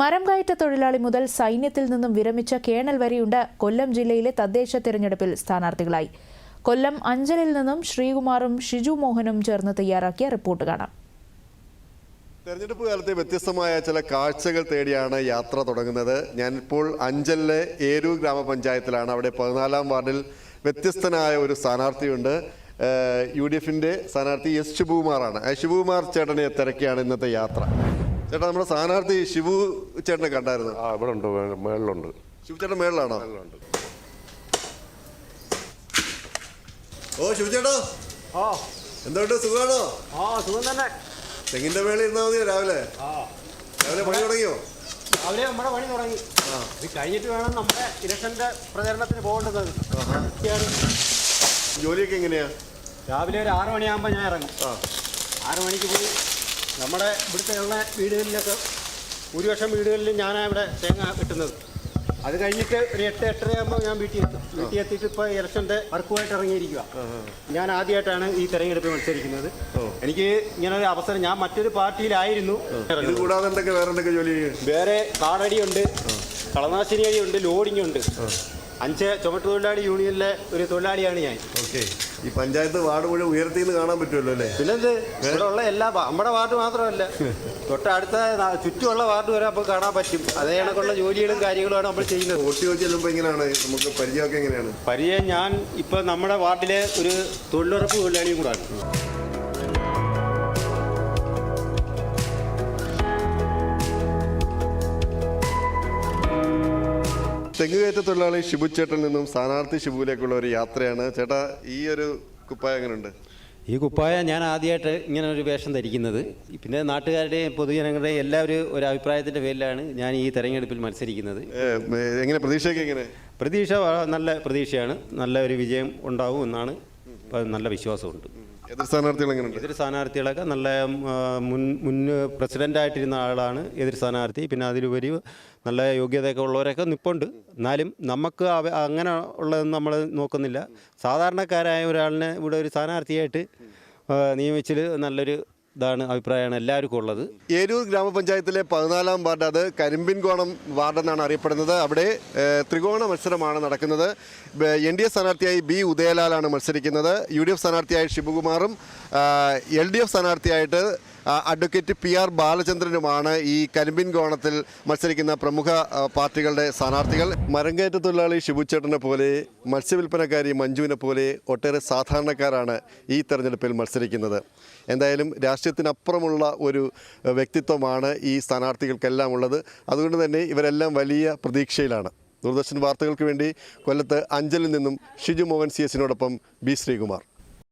മരം കയറ്റ തൊഴിലാളി മുതൽ സൈന്യത്തിൽ നിന്നും വിരമിച്ച കേണൽ വരെയുണ്ട് കൊല്ലം ജില്ലയിലെ തദ്ദേശ തിരഞ്ഞെടുപ്പിൽ സ്ഥാനാർത്ഥികളായി. കൊല്ലം അഞ്ചലിൽ നിന്നും ശ്രീകുമാറും ഷിജു മോഹനും ചേർന്ന് തയ്യാറാക്കിയ റിപ്പോർട്ട് കാണാം. തെരഞ്ഞെടുപ്പ് കാലത്തെ വ്യത്യസ്തമായ ചില കാഴ്ചകൾ തേടിയാണ് യാത്ര തുടങ്ങുന്നത്. ഞാനിപ്പോൾ അഞ്ചലിലെ ഏരൂർ ഗ്രാമപഞ്ചായത്തിലാണ്. അവിടെ പതിനാലാം വാർഡിൽ വ്യത്യസ്തനായ ഒരു സ്ഥാനാർത്ഥിയുണ്ട്. യു ഡി എഫിന്റെ സ്ഥാനാർത്ഥി എസ് ശിവകുമാറാണ്. ശുഭകുമാർ ചേട്ടനെ തിരക്കിയാണ് ഇന്നത്തെ യാത്ര. ചേട്ടാ നമ്മുടെ സ്ഥാനാർത്ഥി ശിവു ചേട്ടനെ കണ്ടായിരുന്നു. ആ ഇവിടെ ഉണ്ട് മേളിലുണ്ട്. ശിവു ചേട്ടൻ മേളിലാണോ? ഓ ശിവു ചേട്ടാ. ആ. എന്തുകൊണ്ട് സുഖമാണോ ആ സുഖം തന്നെ. തെങ്ങിന്റെ മേളിൽ ഇരുന്നാ മതിയോ രാവിലെ? ആ. രാവിലെ പണി തുടങ്ങിയോ? രാവിലെ നമ്മുടെ പണി തുടങ്ങി. ഇത് കഴിഞ്ഞിട്ട് വേണം നമ്മുടെ ഇലക്ഷന്റെ പ്രചരണത്തിന് പോകേണ്ടത്. ജോലിയൊക്കെ എങ്ങനെയാ? രാവിലെ ഒരു ആറ് മണിയാകുമ്പോൾ ഞാൻ ഇറങ്ങും. ആ. ആറ് മണിക്ക് പോയി നമ്മുടെ ഇവിടുത്തെ ഉള്ള വീടുകളിലൊക്കെ ഭൂരിപക്ഷം വീടുകളിൽ ഞാനാണ് ഇവിടെ തേങ്ങ കിട്ടുന്നത് അത് കഴിഞ്ഞിട്ട് ഒരു എട്ട് എട്ടരയാകുമ്പോൾ ഞാൻ വീട്ടിൽ എത്തും. വീട്ടിൽ എത്തിയിട്ട് ഇപ്പോൾ ഇലക്ഷന്റെ വർക്കുമായിട്ട് ഇറങ്ങിയിരിക്കുക ഞാൻ ആദ്യമായിട്ടാണ് ഈ തെരഞ്ഞെടുപ്പ് മത്സരിക്കുന്നത്. എനിക്ക് ഇങ്ങനൊരു ഒരു അവസരം ഞാൻ മറ്റൊരു പാർട്ടിയിലായിരുന്നു. കൂടാതെ വേറെ ജോലി വേറെ കാടടിയുണ്ട് കളനാശിനി അടിയുണ്ട് ലോഡിംഗ് ഉണ്ട് അഞ്ച് ചുമട്ട് തൊഴിലാളി യൂണിയനിലെ ഒരു തൊഴിലാളിയാണ് ഞാൻ. ഓക്കെ. ഈ പഞ്ചായത്ത് വാർഡ് മുഴുവൻ ഉയർത്തി നിന്ന് കാണാൻ പറ്റുമല്ലോ അല്ലേ? പിന്നെന്ത്? ഇവിടെ ഉള്ള എല്ലാ വാ- നമ്മുടെ വാർഡ് മാത്രമല്ല. തൊട്ടടുത്ത ന- ചുറ്റുമുള്ള വാർഡ് വരെ അപ്പോൾ കാണാൻ പറ്റും. അതേ കണക്കുള്ള ജോലികളും കാര്യങ്ങളുമാണ് നമ്മൾ ചെയ്യുന്നത്. വോട്ട് ചോദിച്ച് ചെല്ലുമ്പോൾ എങ്ങനെയാണ്? നമുക്ക് പരിചയമൊക്കെ എങ്ങനെയാണ്? പരിചയം ഞാൻ ഇപ്പം നമ്മുടെ വാർഡിലെ ഒരു തൊഴിലുറപ്പ് തൊഴിലാളിയും കൂടാണ്. തെങ്ങുകയറ്റ തൊഴിലാളി ഷിബു ചേട്ടൻ നിന്നും സ്ഥാനാർത്ഥി ഷിബുവിലേക്കുള്ള ഒരു യാത്രയാണ്. ചേട്ടാ ഈ ഒരു കുപ്പായ എങ്ങനെയുണ്ട് ഈ കുപ്പായ ഞാൻ ആദ്യമായിട്ട് ഇങ്ങനെ ഒരു വേഷം ധരിക്കുന്നത്. പിന്നെ നാട്ടുകാരുടെയും പൊതുജനങ്ങളുടെയും എല്ലാവരും ഒരു അഭിപ്രായത്തിന്റെ പേരിലാണ് ഞാൻ ഈ തെരഞ്ഞെടുപ്പിൽ മത്സരിക്കുന്നത്. എങ്ങനെ പ്രതീക്ഷയൊക്കെ എങ്ങനെ? പ്രതീക്ഷ നല്ല പ്രതീക്ഷയാണ്. നല്ല ഒരു വിജയം ഉണ്ടാവും എന്നാണ്. നല്ല വിശ്വാസമുണ്ട്. എതിർ സ്ഥാനാർത്ഥികളൊക്കെ നല്ല മുൻ മുൻ പ്രസിഡന്റായിട്ടിരുന്ന ആളാണ് എതിർ സ്ഥാനാർത്ഥി. പിന്നെ അതിലുപരി നല്ല യോഗ്യതയൊക്കെ ഉള്ളവരൊക്കെ നിപ്പുണ്ട്. എന്നാലും നമുക്ക് അങ്ങനെ ഉള്ളതൊന്നും നമ്മൾ നോക്കുന്നില്ല. സാധാരണക്കാരായ ഒരാളിനെ ഇവിടെ ഒരു സ്ഥാനാർത്ഥിയായിട്ട് നിയമിച്ചിൽ നല്ലൊരു ഇതാണ് അഭിപ്രായമാണ് എല്ലാവർക്കും ഉള്ളത്. ഏരൂർ ഗ്രാമപഞ്ചായത്തിലെ പതിനാലാം വാർഡ് അത് കരിമ്പിൻകോണം വാർഡ് എന്നാണ് അറിയപ്പെടുന്നത്. അവിടെ ത്രികോണ മത്സരമാണ് നടക്കുന്നത്. എൻ ഡി എഫ് സ്ഥാനാർത്ഥിയായി ബി ഉദയലാലാണ് മത്സരിക്കുന്നത്. യു ഡി എഫ് സ്ഥാനാർത്ഥിയായി ഷിബുകുമാറും എൽ ഡി എഫ് സ്ഥാനാർത്ഥിയായിട്ട് അഡ്വക്കേറ്റ് പി ആർ ബാലചന്ദ്രനുമാണ് ഈ കരിമ്പിൻകോണത്തിൽ മത്സരിക്കുന്ന പ്രമുഖ പാർട്ടികളുടെ സ്ഥാനാർത്ഥികൾ. മരങ്കയറ്റ തൊഴിലാളി ഷിബുച്ചേട്ടനെ പോലെ മത്സ്യവില്പനക്കാരി മഞ്ജുവിനെ പോലെ ഒട്ടേറെ സാധാരണക്കാരാണ് ഈ തെരഞ്ഞെടുപ്പിൽ മത്സരിക്കുന്നത്. എന്തായാലും രാഷ്ട്രീയത്തിനപ്പുറമുള്ള ഒരു വ്യക്തിത്വമാണ് ഈ സ്ഥാനാർത്ഥികൾക്കെല്ലാം ഉള്ളത്. അതുകൊണ്ട് തന്നെ ഇവരെല്ലാം വലിയ പ്രതീക്ഷയിലാണ്. ദൂരദർശൻ വാർത്തകൾക്ക് വേണ്ടി കൊല്ലത്ത് അഞ്ചലിൽ നിന്നും ഷിജു മോഹൻ സി എസിനോടൊപ്പം ബി ശ്രീകുമാർ.